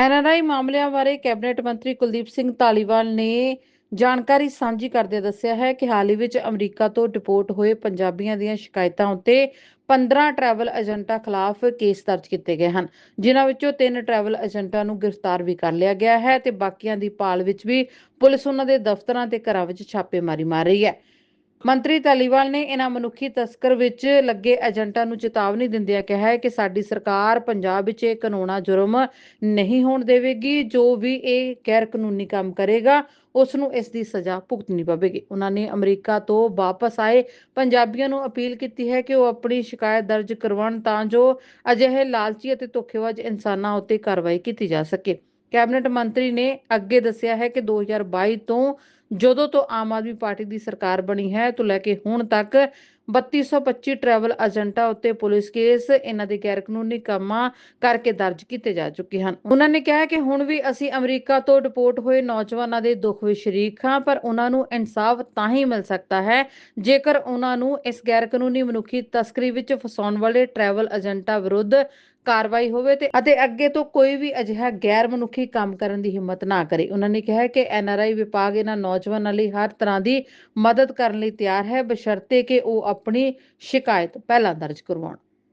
NRI ਮਾਮਲਿਆਂ ਬਾਰੇ cabinet ਮੰਤਰੀ ਕੁਲਦੀਪ ਸਿੰਘ ਧਾਲੀਵਾਲ ਨੇ ਜਾਣਕਾਰੀ ਸਾਂਝੀ ਕਰਦੇ ਦੱਸਿਆ ਹੈ ਕਿ ਹਾਲ ਹੀ ਵਿੱਚ ਅਮਰੀਕਾ ਤੋਂ ਡਿਪੋਰਟ ਹੋਏ ਪੰਜਾਬੀਆਂ ਦੀਆਂ ਸ਼ਿਕਾਇਤਾਂ ਉੱਤੇ 15 ਟਰੈਵਲ ਏਜੰਟਾਂ ਖਿਲਾਫ ਕੇਸ ਦਰਜ ਕੀਤੇ ਗਏ ਹਨ, ਜਿਨ੍ਹਾਂ ਵਿੱਚੋਂ ਤਿੰਨ ਟਰੈਵਲ ਏਜੰਟਾਂ ਨੂੰ ਗ੍ਰਿਫਤਾਰ ਵੀ ਕਰ ਲਿਆ ਗਿਆ ਹੈ ਤੇ ਬਾਕੀਆਂ ਦੀ ਭਾਲ ਵਿੱਚ ਵੀ ਪੁਲਿਸ ਉਹਨਾਂ ਦੇ ਦਫ਼ਤਰਾਂ ਤੇ ਘਰਾਂ ਵਿੱਚ ਛਾਪੇਮਾਰੀ ਮਾਰ ਰਹੀ ਹੈ। ਮੰਤਰੀ ਧਾਲੀਵਾਲ ਨੇ ਇਹਨਾਂ ਮਨੁੱਖੀ ਤਸਕਰ ਵਿੱਚ ਲੱਗੇ ਏਜੰਟਾਂ ਨੂੰ ਚੇਤਾਵਨੀ ਦਿੰਦਿਆਂ ਕਿਹਾ ਹੈ ਕਿ ਸਾਡੀ ਸਰਕਾਰ ਪੰਜਾਬ ਵਿੱਚ ਇਹ ਕਾਨੂੰਨਾ ਜੁਰਮ ਨਹੀਂ ਹੋਣ ਦੇਵੇਗੀ, ਜੋ ਵੀ ਇਹ ਗੈਰ ਕਾਨੂੰਨੀ ਕੰਮ ਕਰੇਗਾ ਉਸ ਨੂੰ ਇਸ ਦੀ ਸਜ਼ਾ ਭੁਗਤਣੀ ਪਵੇਗੀ। ਉਹਨਾਂ ਨੇ ਅਮਰੀਕਾ ਤੋਂ ਵਾਪਸ ਆਏ ਪੰਜਾਬੀਆਂ ਨੂੰ ਅਪੀਲ ਕੀਤੀ ਹੈ ਕਿ ਉਹ ਆਪਣੀ ਸ਼ਿਕਾਇਤ ਦਰਜ ਕਰਵਾਉਣ ਤਾਂ ਜੋ ਅਜਿਹੇ ਲਾਲਚੀ ਅਤੇ ਧੋਖੇਬਾਜ਼ ਇਨਸਾਨਾਂ ਉੱਤੇ ਕਾਰਵਾਈ ਕੀਤੀ ਜਾ ਸਕੇ। ਕੈਬਨਿਟ ਮੰਤਰੀ ਨੇ ਅੱਗੇ ਦੱਸਿਆ ਹੈ ਕਿ 2022 ਤੋਂ ਜਦੋਂ ਤੋਂ ਆਮ ਆਦਮੀ ਪਾਰਟੀ ਦੀ ਸਰਕਾਰ ਬਣੀ ਹੈ ਤੋਂ ਲੈ ਕੇ ਹੁਣ ਤੱਕ 3225 ਟਰੈਵਲ ਏਜੰਟਾਂ ਉੱਤੇ ਪੁਲਿਸ ਕੇਸ ਇਹਨਾਂ ਦੇ ਗੈਰ ਕਾਨੂੰਨੀ ਕੰਮਾਂ ਕਰਕੇ ਦਰਜ ਕੀਤੇ ਜਾ ਚੁੱਕੇ ਹਨ। ਉਹਨਾਂ ਨੇ ਕਿਹਾ ਕਿ ਹੁਣ ਵੀ ਅਸੀਂ ਅਮਰੀਕਾ ਤੋਂ ਡਿਪੋਰਟ ਹੋਏ ਨੌਜਵਾਨਾਂ ਦੇ ਦੁੱਖ ਵਿੱਚ ਸ਼ਰੀਕ ਹਾਂ, ਪਰ ਉਹਨਾਂ ਨੂੰ ਇਨਸਾਫ ਤਾਂ ਹੀ ਮਿਲ ਸਕਦਾ ਹੈ ਜੇਕਰ ਉਹਨਾਂ ਨੂੰ ਇਸ ਗੈਰ ਕਾਨੂੰਨੀ ਮਨੁੱਖੀ ਤਸਕਰੀ ਵਿੱਚ ਫਸਾਉਣ ਵਾਲੇ ਟਰੈਵਲ ਏਜੰਟਾਂ ਵਿਰੁੱਧ ਕਾਰਵਾਈ ਹੋਵੇ ਤੇ ਅਤੇ ਅੱਗੇ ਤੋਂ ਕੋਈ ਵੀ ਅਜਿਹਾ ਗੈਰ ਮਨੁੱਖੀ ਕੰਮ ਕਰਨ ਦੀ ਹਿੰਮਤ ਨਾ ਕਰੇ। ਉਹਨਾਂ ਨੇ ਕਿਹਾ ਕਿ ਐਨ ਆਰ ਆਈ ਵਿਭਾਗ ਇਹਨਾਂ ਨੌਜਵਾਨਾਂ ਲਈ ਹਰ ਤਰ੍ਹਾਂ ਦੀ ਮਦਦ ਕਰਨ ਲਈ ਤਿਆਰ ਹੈ, ਬਸ਼ਰਤੇ ਕਿ ਉਹ ਆਪਣੀ ਸ਼ਿਕਾਇਤ ਪਹਿਲਾਂ ਦਰਜ ਕਰਵਾਉਣ।